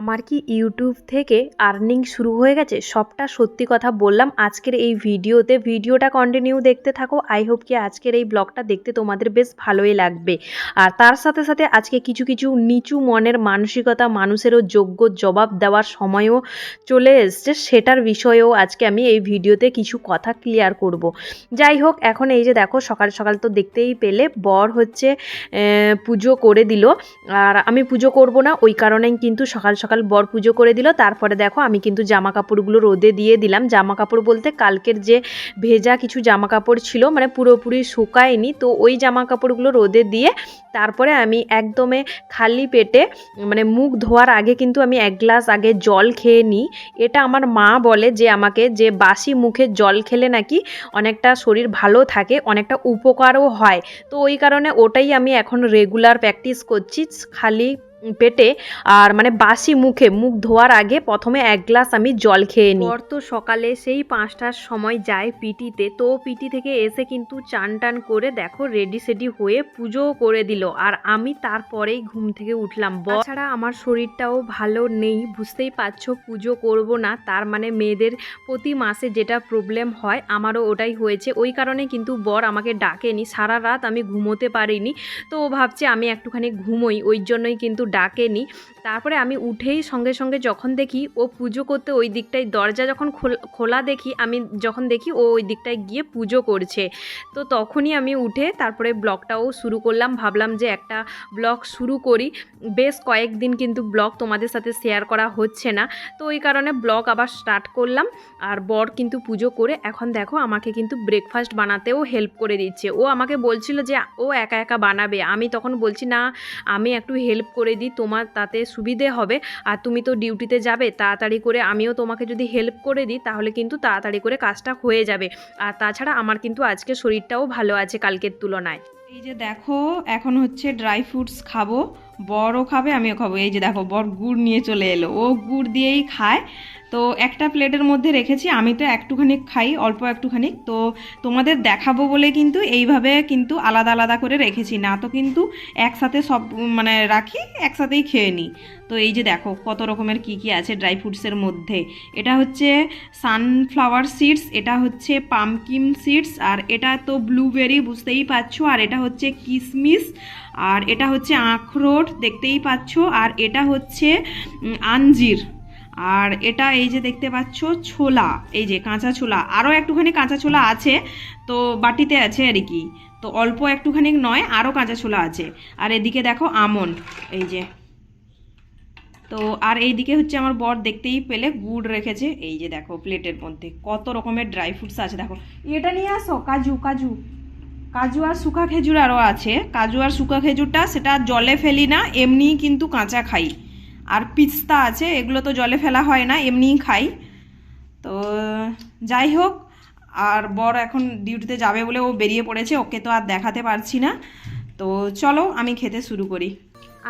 আমার কি ইউটিউব থেকে আর্নিং শুরু হয়ে গেছে? সবটা সত্যি কথা বললাম। আজকের এই ভিডিওতে, ভিডিওটা কন্টিনিউ দেখতে থাকো। আই হোপ কি আজকের এই ব্লগটা দেখতে তোমাদের বেশ ভালোই লাগবে। আর তার সাথে সাথে আজকে কিছু কিছু নিচু মনের মানসিকতা মানুষেরও যোগ্য জবাব দেওয়ার সময়ও চলে এসছে। সেটার বিষয়েও আজকে আমি এই ভিডিওতে কিছু কথা ক্লিয়ার করব। যাই হোক, এখন এই যে দেখো, সকাল সকাল তো দেখতেই পেলে। বর হচ্ছে পুজো করে দিল। আর আমি পুজো করব না, ওই কারণেই কিন্তু সকাল সকাল বর পুজো করে দিল। তারপরে দেখো আমি কিন্তু জামা কাপড়গুলো রোদে দিয়ে দিলাম। জামা কাপড় বলতে কালকের যে ভেজা কিছু জামা কাপড় ছিল মানে পুরোপুরি শুকায়নি, তো ওই জামা কাপড়গুলো রোদে দিয়ে তারপরে আমি একদমে খালি পেটে মানে মুখ ধোয়ার আগে কিন্তু আমি এক গ্লাস আগে জল খেয়ে নিই। এটা আমার মা বলে যে আমাকে যে বাসি মুখে জল খেলে নাকি অনেকটা শরীর ভালো থাকে, অনেকটা উপকারও হয়। তো ওই কারণে ওটাই আমি এখন রেগুলার প্র্যাকটিস করছি, খালি পেটে। আর মানে বাসি মুখে, মুখ ধোয়ার আগে প্রথমে এক গ্লাস আমি জল খেয়ে নিই। তো সকালে সেই পাঁচটার সময় যায় পিটিতে। তো পিটি থেকে এসে কিন্তু চান টান করে দেখো রেডি সেডি হয়ে পুজোও করে দিল। আর আমি তারপরেই ঘুম থেকে উঠলাম। ছাড়া আমার শরীরটাও ভালো নেই। বুঝতেই পারছ পুজো করব না। তার মানে মেয়েদের প্রতি মাসে যেটা প্রবলেম হয়, আমারও ওটাই হয়েছে। ওই কারণে কিন্তু বর আমাকে ডাকেনি। সারা রাত আমি ঘুমোতে পারিনি। তো ও ভাবছে আমি একটুখানি ঘুমোই। ওই জন্যই কিন্তু ডাকেনি তারপরে আমি উঠেই সঙ্গে সঙ্গে যখন দেখি ও পুজো করতে ওই দিকটায় দরজা যখন খোল- খোলা দেখি, আমি যখন দেখি ও ওই দিকটায় গিয়ে পুজো করছে। তো তখনই আমি উঠে তারপরে ব্লগটাও শুরু করলাম। ভাবলাম যে একটা ব্লগ শুরু করি। বেশ কয়েকদিন কিন্তু ব্লগ তোমাদের সাথে শেয়ার করা হচ্ছে না। তো ওই কারণে ব্লগ আবার স্টার্ট করলাম। আর বর কিন্তু পুজো করে এখন দেখো আমাকে কিন্তু ব্রেকফাস্ট বানাতেও হেল্প করে দিচ্ছে। ও আমাকে বলছিল যে ও একা একা বানাবে। আমি তখন বলছি, না, আমি একটু হেল্প করে দিই। তোমার তাতে সুবিধে হবে। আর তুমি তো ডিউটিতে যাবে, তাড়াতাড়ি করে আমিও তোমাকে যদি হেল্প করে দিই, তাহলে কিন্তু তাড়াতাড়ি করে কাজটা হয়ে যাবে। আর তাছাড়া আমার কিন্তু আজকে শরীরটাও ভালো আছে কালকের তুলনায়। এই যে দেখো, এখন হচ্ছে ড্রাই ফ্রুটস খাব, বড়ও খাবে, আমিও খাব। এই যে দেখো, বর গুড় নিয়ে চলে এলো। ও গুড় দিয়েই খায়। তো একটা প্লেটের মধ্যে রেখেছি, আমি তো একটুখানি খাই, অল্প একটুখানি। তো তোমাদের দেখাবো বলে কিন্তু এইভাবে কিন্তু আলাদা আলাদা করে রেখেছি। না তো কিন্তু একসাথে সব মানে রাখি, একসাথেই খেয়ে নিই। তো এই যে দেখো কত রকমের কি কি আছে ড্রাই ফ্রুটসের মধ্যে। এটা হচ্ছে সানফ্লাওয়ার সিডস এটা হচ্ছে পামকিন সিডস আর এটা তো ব্লুবেরি বুঝতেই পারছ, আর এটা হচ্ছে কিশমিশ আর এটা হচ্ছে আখরোট, দেখতেই পাচ্ছ, আর এটা হচ্ছে আঞ্জির। আর এটা এই যে দেখতে পাচ্ছ ছোলা, এই যে কাঁচা ছোলা, আরও একটুখানি কাঁচা ছোলা আছে, তো বাটিতে আছে আর কি। তো অল্প একটুখানি নয়, আরও কাঁচা ছোলা আছে। আর এদিকে দেখো আমন্ড, এই যে। তো আর এইদিকে হচ্ছে আমার বর দেখতেই পেলে, গুড় রেখেছে, এই যে দেখো প্লেটের মধ্যে, কত রকমের ড্রাই ফ্রুটস আছে, দেখো। এটা নিয়ে আসো, কাজু কাজু। কাজু আর শুকা খেজুর আরও আছে, কাজু আর শুকা খেজুরটা সেটা জলে ফেলি না, এমনিই কিন্তু কাঁচা খাই। আর পিস্তা আছে, এগুলো তো জলে ফেলা হয় না, এমনিই খাই। তো যাই হোক, আর বর এখন ডিউটিতে যাবে বলে ও বেরিয়ে পড়েছে, ওকে তো আর দেখাতে পারছি না। তো চলো, আমি খেতে শুরু করি।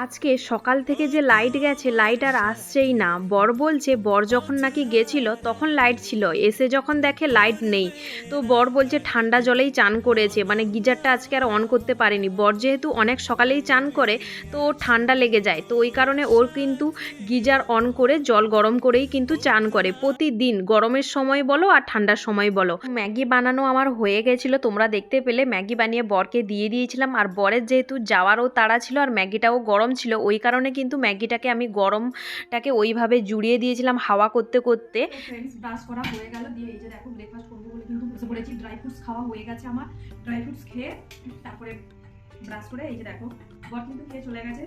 আজকে সকাল থেকে যে লাইট গেছে লাইট আর আসছেই না। বর বলছে, বর যখন নাকি গেছিল, তখন লাইট ছিল। এসে যখন দেখে লাইট নেই। তো বর বলছে, ঠান্ডা জলেই চান করেছে। মানে গিজারটা আজকে আর অন করতে পারেনি। বর যেহেতু অনেক সকালেই চান করে, তো ঠান্ডা লেগে যায়। তো ওই কারণে ওর কিন্তু গিজার অন করে জল গরম করেই কিন্তু চান করে। প্রতিদিন গরমের সময় বলো আর ঠান্ডার সময় বলো। ম্যাগি বানানো আমার হয়ে গেছিল। তোমরা দেখতে পেলে, ম্যাগি বানিয়ে বরকে দিয়ে দিয়েছিলাম। আর বরের যেহেতু যাওয়ারও তাড়া ছিল, আর ম্যাগিটাও গরম ছিল, ওই কারণে কিন্তু ম্যাগিটাকে আমি গরমটাকে ওইভাবে জুড়িয়ে দিয়েছিলাম হাওয়া করতে করতে। ব্রাশ করা হয়ে গেল। দিয়ে এই যে দেখো ব্রেকফাস্ট করব বলে কিন্তু বসে পড়েছি। ড্রাই ফ্রুটস খাওয়া হয়ে গেছে আমার। ড্রাই ফ্রুটস খেয়ে তারপরে ব্রাশ করে এই যে দেখো, বর কিন্তু খেয়ে চলে গেছে।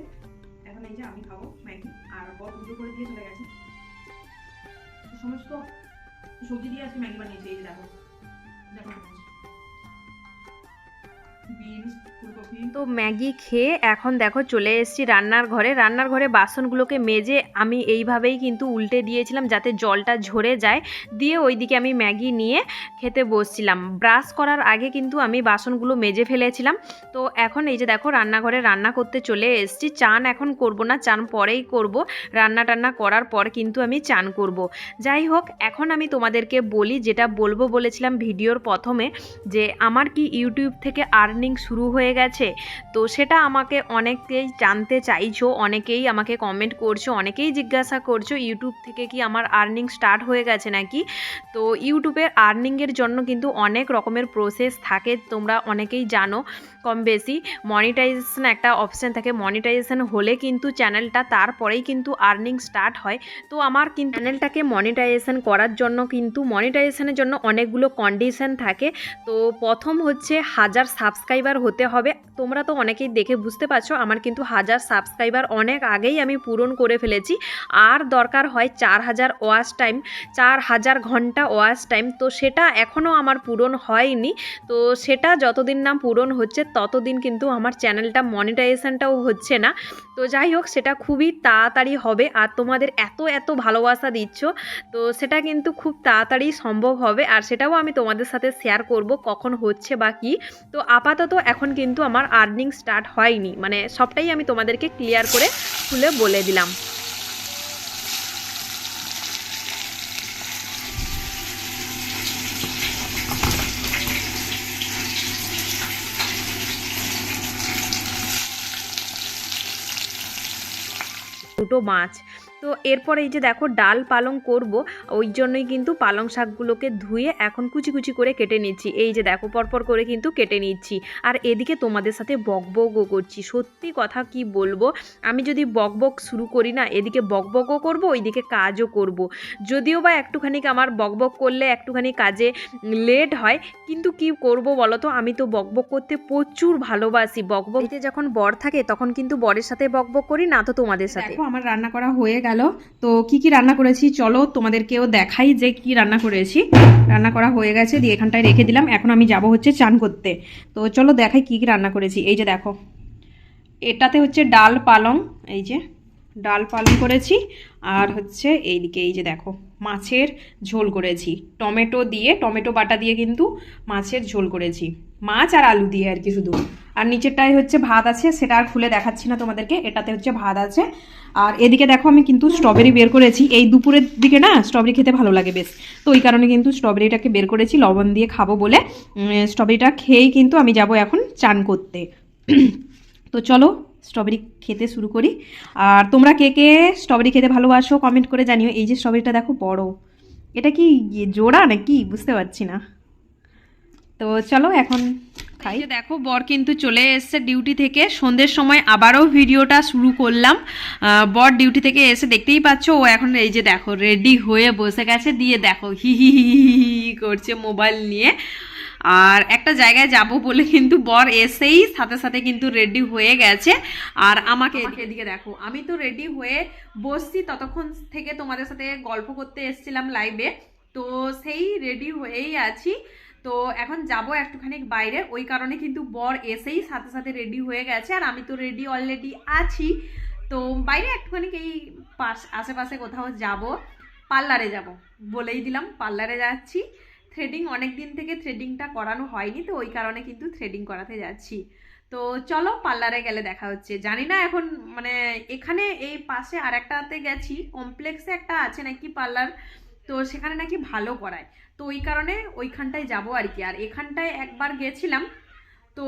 এখন এই যে আমি খাব ম্যাগি, আর বর পুজো করে দিয়ে চলে গেছে। সমস্ত সবজি দিয়ে আজকে ম্যাগি বানিয়েছি, এই যে দেখো। দেখো তো ম্যাগি খেয়ে এখন দেখো চলে এসেছি রান্নার ঘরে। রান্নার ঘরে বাসনগুলোকে মেজে আমি এইভাবেই কিন্তু উল্টে দিয়েছিলাম যাতে জলটা ঝরে যায়। দিয়ে ওইদিকে আমি ম্যাগি নিয়ে খেতে বসছিলাম। ব্রাশ করার আগে কিন্তু আমি বাসনগুলো মেজে ফেলেছিলাম। তো এখন এই যে দেখো রান্নাঘরে রান্না করতে চলে এসেছি। চান এখন করব না, চান পরেই করব। রান্না টান্না করার পর কিন্তু আমি চান করব। যাই হোক, এখন আমি তোমাদেরকে বলি, যেটা বলব বলেছিলাম ভিডিওর প্রথমে, যে আমার কি ইউটিউব থেকে আর্নিং শুরু হয়ে গেছে। তো সেটা আমাকে অনেকেই জানতে চাইছো, অনেকেই আমাকে কমেন্ট করছ, অনেকেই জিজ্ঞাসা করছ ইউটিউব থেকে কি আমার আর্নিং স্টার্ট হয়ে গেছে নাকি? তো ইউটিউবের আর্নিংয়ের জন্য কিন্তু অনেক রকমের প্রসেস থাকে, তোমরা অনেকেই জানো। কম বেশি। মনিটাইজেশন একটা অপশান থাকে। মনিটাইজেশন হলে কিন্তু চ্যানেলটা তারপরেই কিন্তু আর্নিং স্টার্ট হয়। তো আমার কিন্তু চ্যানেলটাকে মনিটাইজেশন করার জন্য কিন্তু মনিটাইজেশনের জন্য অনেকগুলো কন্ডিশন থাকে। তো প্রথম হচ্ছে হাজার সাবস্ক্রাইবার হতে হবে। তোমরা তো অনেকেই দেখে বুঝতে পারছ, আমার কিন্তু হাজার সাবস্ক্রাইবার অনেক আগেই আমি পূরণ করে ফেলেছি। আর দরকার হয় চার হাজার ওয়াচ টাইম চার হাজার ঘণ্টা ওয়াচ টাইম তো সেটা এখনও আমার পূরণ হয়নি। তো সেটা যতদিন না পূরণ হচ্ছে ততদিন কিন্তু আমার চ্যানেলটা মনিটাইজেশনটাও হচ্ছে না। তো যাই হোক, সেটা খুবই তাড়াতাড়ি হবে আর তোমাদের এত এত ভালোবাসা দিচ্ছ, তো সেটা কিন্তু খুব তাড়াতাড়ি সম্ভব হবে আর সেটাও আমি তোমাদের সাথে শেয়ার করব কখন হচ্ছে বা কী। তো আপাতত এখন কিন্তু আমার আর্নিং স্টার্ট হয়নি মানে সবটাই আমি তোমাদেরকে ক্লিয়ার করে খুলে বলে দিলাম। দুটো মাছ। তো এরপর এই যে দেখো ডাল পালং করব, ওই জন্যই কিন্তু পালং শাকগুলোকে ধুয়ে এখন কুচি কুচি করে কেটে নিচ্ছি। এই যে দেখো পরপর করে কিন্তু কেটে নিচ্ছি। আর এদিকে তোমাদের সাথে বকবকও করছি। সত্যি কথা কি বলব, আমি যদি বকবক শুরু করি না, এদিকে বকবকও করব, ওইদিকে কাজও করব। যদিও বা একটুখানি আমার বকবক করলে একটুখানি কাজে লেট হয়, কিন্তু কি করব বলো তো আমি তো বকবক করতে প্রচুর ভালোবাসি। বকবক যখন বর থাকে, তখন কিন্তু বরের সাথে বকবক করি, না তো তোমাদের সাথে। আমার রান্না করা হয়ে গেল তো কি কি রান্না করেছি? চলো তোমাদেরকেও দেখাই যে কি রান্না করেছি। রান্না করা হয়ে গেছে, দিয়ে এখানটায় রেখে দিলাম। এখন আমি যাব হচ্ছে চান করতে। তো চলো দেখাই কি কি রান্না করেছি। এই যে দেখো, এটাতে হচ্ছে ডাল পালং, এই যে ডাল পালং করেছি। আর হচ্ছে এইদিকে, এই যে দেখো, মাছের ঝোল করেছি। টমেটো দিয়ে, টমেটো বাটা দিয়ে কিন্তু মাছের ঝোল করেছি। মাছ আর আলু দিয়ে আর কি শুধু। আর নিচেরটাই হচ্ছে ভাত আছে, সেটা আর খুলে দেখাচ্ছি না তোমাদেরকে, এটাতে হচ্ছে ভাত আছে। আর এদিকে দেখো আমি কিন্তু স্ট্রবেরি বের করেছি, এই দুপুরের দিকে না স্ট্রবেরি খেতে ভালো লাগে বেশ। তো ওই কারণে কিন্তু স্ট্রবেরিটাকে বের করেছি, লবণ দিয়ে খাব বলে। স্ট্রবেরিটা খেয়েই কিন্তু আমি যাব এখন চান করতে। তো চলো স্ট্রবেরি খেতে শুরু করি। আর তোমরা কে কে স্ট্রবেরি খেতে ভালোবাসো কমেন্ট করে জানিও। এই যে স্ট্রবেরিটা দেখো বড়। এটা কি জোড়া নাকি? বুঝতে পারছি না। তো চলো এখন খাই। দেখো বর কিন্তু চলে এসছে ডিউটি থেকে। সন্ধ্যের সময় আবারও ভিডিওটা শুরু করলাম। বর ডিউটি থেকে এসে দেখতেই পাচ্ছ ও এখন এই যে দেখো রেডি হয়ে বসে গেছে। দিয়ে দেখো হি হি হি করছে মোবাইল নিয়ে। আর একটা জায়গায় যাব বলে কিন্তু বর এসেই সাথে সাথে কিন্তু রেডি হয়ে গেছে। আর আমাকে এদিকে দেখো আমি তো রেডি হয়ে বসছি। ততক্ষণ থেকে তোমাদের সাথে গল্প করতে এসেছিলাম লাইভে তো সেই রেডি হয়েই আছি। তো এখন যাব একটুখানি বাইরে। ওই কারণে কিন্তু বর এসেই সাথে সাথে রেডি হয়ে গেছে আর আমি তো রেডি অলরেডি আছি। তো বাইরে একটুখানি এই পাশ আশেপাশে কোথাও যাব। পার্লারে যাব বলেই দিলাম, পার্লারে যাচ্ছি। থ্রেডিং অনেক দিন থেকে থ্রেডিংটা করানো হয়নি, তো ওই কারণে কিন্তু থ্রেডিং করাতে যাচ্ছি। তো চলো পার্লারে গেলে দেখা হচ্ছে। জানি না এখন মানে এখানে এই পাশে আর একটাতে গেছি কমপ্লেক্সে একটা আছে নাকি পার্লার? তো সেখানে নাকি ভালো করায়। তো ওই কারণে ওইখানটায় যাব আর কি আর এখানটায় একবার গেছিলাম তো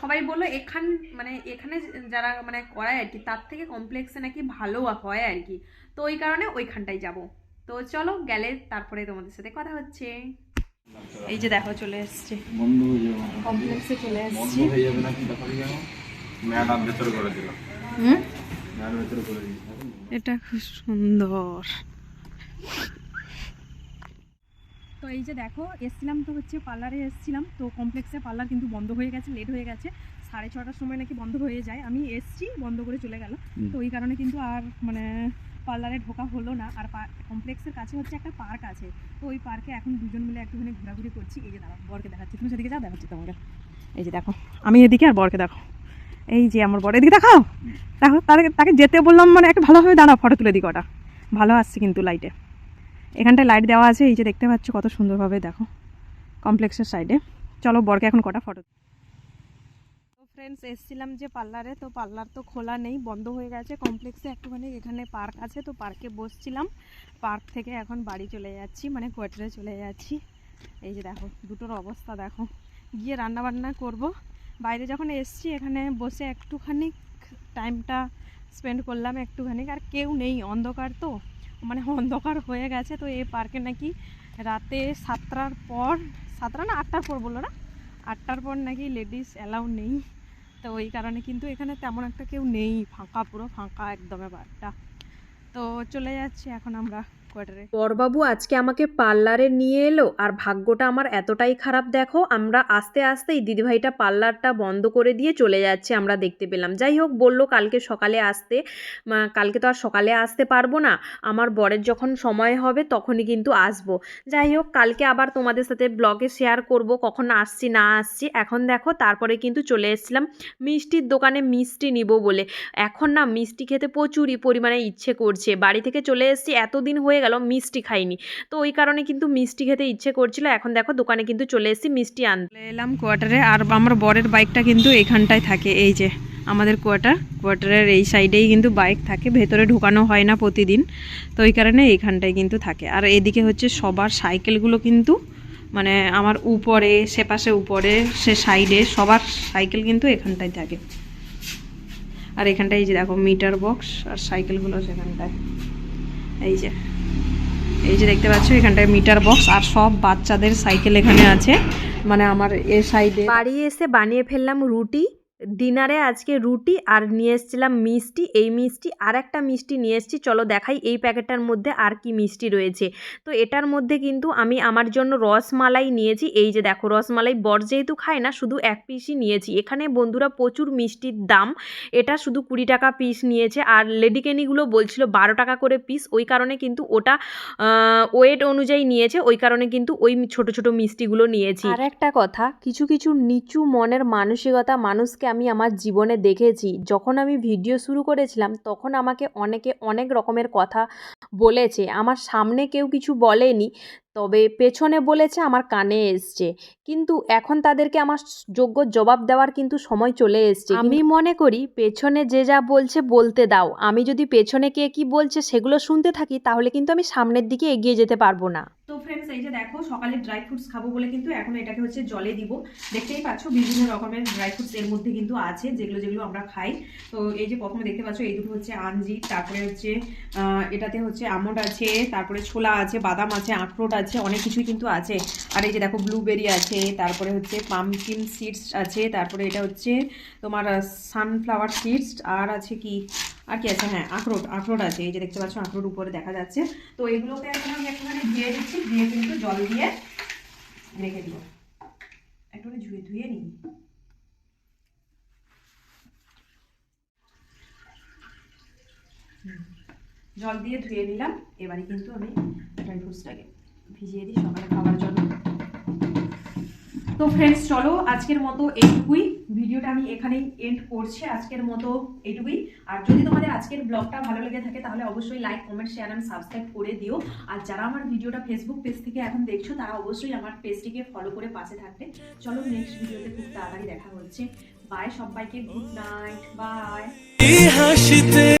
সবাই বলল এখান মানে এখানে যারা মানে করায় আর কি তার থেকে কমপ্লেক্সে নাকি ভালো হয় আর কি তো ওই কারণে ওইখানটায় যাব। তো চলো গেলে তারপরে তোমাদের সাথে কথা হচ্ছে। এই যে দেখো চলে এসছে। কমপ্লেক্সে চলে এসছি। হয়ে এটা খুব সুন্দর। তো এই যে দেখো এসছিলাম তো হচ্ছে পার্লারে এসছিলাম। তো কমপ্লেক্সে পার্লার কিন্তু বন্ধ হয়ে গেছে লেট হয়ে গেছে। সাড়ে ছটার সময় নাকি বন্ধ হয়ে যায়। আমি এসছি বন্ধ করে চলে গেল তো ওই কারণে কিন্তু আর মানে পার্লারে ঢোকা হলো না। আর কমপ্লেক্সের কাছে হচ্ছে একটা পার্ক আছে। তো ওই পার্কে এখন দুজন মিলে একটুখানি ঘোরাঘুরি করছি। এই যে দাঁড়াও বরকে দেখাচ্ছি। তুমি সেদিকে যাও দেখাচ্ছি তোমাকে। এই যে দেখো আমি এদিকে আর বরকে দেখো। এই যে আমার বর এদিকে দেখাও। দেখো তাকে তাকে যেতে বললাম মানে একটা ভালোভাবে দাঁড়াও ফটো তুলে দিই কটা। ভালো আসছে কিন্তু লাইটে এখানটায় লাইট দেওয়া আছে, এই যে দেখতে পাচ্ছ কত সুন্দরভাবে, দেখো কমপ্লেক্সের সাইডে চলো, বরকে এখন কটা ফটো ফ্রেন্ডস এসছিলাম যে পার্লারে, তো পার্লার তো খোলা নেই, বন্ধ হয়ে গেছে। কমপ্লেক্সে একটুখানি এখানে পার্ক আছে, তো পার্কে বসছিলাম। পার্ক থেকে এখন বাড়ি চলে যাচ্ছি মানে কোয়ার্টারে চলে যাচ্ছি। এই যে দেখো, দুটোর অবস্থা, দেখো। গিয়ে রান্না বান্না করব। বাইরে যখন এসছি, এখানে বসে একটুখানি টাইমটা স্পেন্ড করলাম একটুখানি আর কেউ নেই, অন্ধকার তো। মানে অন্ধকার হয়ে গেছে, তো এই পার্কে নাকি রাতে সাতটার পর, সাতটা না আটটার পর বলল না? আটটার পর নাকি লেডিস অ্যালাউ নেই। তো ওই কারণে কিন্তু এখানে তেমন একটা কেউ নেই, ফাঁকা, পুরো ফাঁকা একদমে বারটা তো চলে যাচ্ছি এখন আমরা। বরবাবু, আজকে আমাকে পার্লারে নিয়ে এলো আর ভাগ্যটা আমার এতটাই খারাপ, দেখো। আমরা আস্তে আস্তেই দিদিভাইটা পার্লারটা বন্ধ করে দিয়ে চলে যাচ্ছে, আমরা দেখতে পেলাম। যাই হোক, বলল কালকে সকালে আসতে। কালকে তো আর সকালে আসতে পারব না। আমার বরের যখন সময় হবে, তখনই কিন্তু আসব। যাই হোক, কালকে আবার তোমাদের সাথে ব্লগে শেয়ার করব, কখন আসছি, না আসছি। এখন দেখো, তারপরে কিন্তু চলে এসেছিলাম। মিষ্টির দোকানে মিষ্টি নিব বলে। এখন না, মিষ্টি খেতে প্রচুরই পরিমাণে ইচ্ছে করছে। বাড়ি থেকে চলে এসেছি, এতদিন হয়ে গেল, মিষ্টি খাইনি। তো ওই কারণে কিন্তু মিষ্টি খেতে ইচ্ছে করছিল। এখন দেখো দোকানে কিন্তু চলে এসেছি মিষ্টি আনতে। এলাম কোয়ার্টারে আর আমার বরের বাইকটা কিন্তু এখানটায় থাকে, এই যে আমাদের কোয়ার্টার। কোয়ার্টারের এই সাইডেই কিন্তু বাইক থাকে, ভেতরে ঢোকানো হয় না প্রতিদিন। তো ওই কারণে এইখানটায় কিন্তু থাকে। আর এদিকে হচ্ছে সবার সাইকেলগুলো কিন্তু মানে আমার উপরে, সে পাশে উপরে, সে সাইডে সবার সাইকেল কিন্তু এখানটায় থাকে। আর এখানটায় এই যে দেখো মিটার বক্স আর সাইকেলগুলো সেখানটায়। এই যে এই যে দেখতে পাচ্ছ, এখানটায় মিটার বক্স আর সব বাচ্চাদের সাইকেল এখানে আছে। মানে আমার এ সাইডে বাড়ি এসে বানিয়ে ফেললাম রুটি। ডিনারে আজকে রুটি আর নিয়ে এসেছিলাম মিষ্টি। এই মিষ্টি আর একটা মিষ্টি নিয়ে এসেছি। চলো দেখাই এই প্যাকেটটার মধ্যে আর কি মিষ্টি রয়েছে। তো এটার মধ্যে কিন্তু আমি আমার জন্য রসমালাই নিয়েছি। এই যে দেখো, রসমালাই বর যেহেতু খায় না, শুধু এক পিসই নিয়েছি। এখানে বন্ধুরা প্রচুর মিষ্টির দাম। এটা শুধু কুড়ি টাকা পিস নিয়েছে। আর লেডিকেনিগুলো বলছিল বারো টাকা করে পিস ওই কারণে কিন্তু ওটা ওয়েট অনুযায়ী নিয়েছে। ওই কারণে কিন্তু ওই ছোট ছোট মিষ্টিগুলো নিয়েছি। আর একটা কথা, কিছু কিছু নিচু মনের মানসিকতা মানুষকে আমি আমার জীবনে দেখেছি। যখন আমি ভিডিও শুরু করেছিলাম, তখন আমাকে অনেকে অনেক রকমের কথা বলেছে। আমার সামনে কেউ কিছু বলেনি। তবে পেছনে বলেছে আমার কানে এসছে। কিন্তু এখন তাদেরকে আমার যোগ্য জবাব দেওয়ার কিন্তু সময় চলে এসছে। আমি মনে করি পেছনে যে যা বলছে বলতে দাও। আমি যদি পেছনে কে কি বলছে সেগুলো শুনতে থাকি তাহলে কিন্তু আমি সামনের দিকে এগিয়ে যেতে পারব না। তো ফ্রেন্ডস এই যে দেখো সকালে ড্রাই ফ্রুটস খাব বলে কিন্তু এখন এটাকে হচ্ছে জলে দিব। দেখতেই পাচ্ছ বিভিন্ন রকমের ড্রাই ফ্রুটস এর মধ্যে কিন্তু আছে যেগুলো যেগুলো আমরা খাই। তো এই যে প্রথমে দেখতে পাচ্ছ এই দুটো হচ্ছে আঞ্জি তারপরে হচ্ছে এটাতে হচ্ছে আমন্ড আছে তারপরে ছোলা আছে বাদাম আছে আখরোট আছে অনেক কিছুই কিন্তু আছে। আর এই যে দেখো ব্লুবেরি আছে, তারপরে হচ্ছে পামকিন সিডস আছে, তারপরে এটা হচ্ছে তোমার সানফ্লাওয়ার সিডস আর আছে কি? আর কি আছে? হ্যাঁ আখরোট আখরোট আছে। এই যে দেখতে পাচ্ছ, আখরোট উপরে দেখা যাচ্ছে। তো এগুলোকে এখন আমি একটুখানি ধুয়ে দিচ্ছি দিয়ে কিন্তু জল দিয়ে রেখে দিব। একটুখানি ধুয়ে ধুয়ে নিই। জল দিয়ে ধুয়ে নিলাম। এবারে কিন্তু আমি ড্রাই ফ্রুটসটাকে ভিজিয়ে দিই সকালে খাওয়ার জন্য। তো ফ্রেন্ডস চলো আজকের মতো এইটুকুই। ভিডিওটা আমি এখানেই এন্ড করছি আজকের মতো এইটুকুই। আর যদি তোমাদের আজকের ব্লগটা ভালো লেগে থাকে, তাহলে অবশ্যই like comment share and subscribe করে দিও। আর যারা আমার ভিডিওটা ফেসবুক পেজ থেকে এখন দেখছ, তারা অবশ্যই আমার পেজটিকে ফলো করে পাশে থাকবে। চলো নেক্সট ভিডিওতে খুব তাড়াতাড়ি দেখা হচ্ছে। বাই সবাইকে গুড নাইট বাই হাসিতে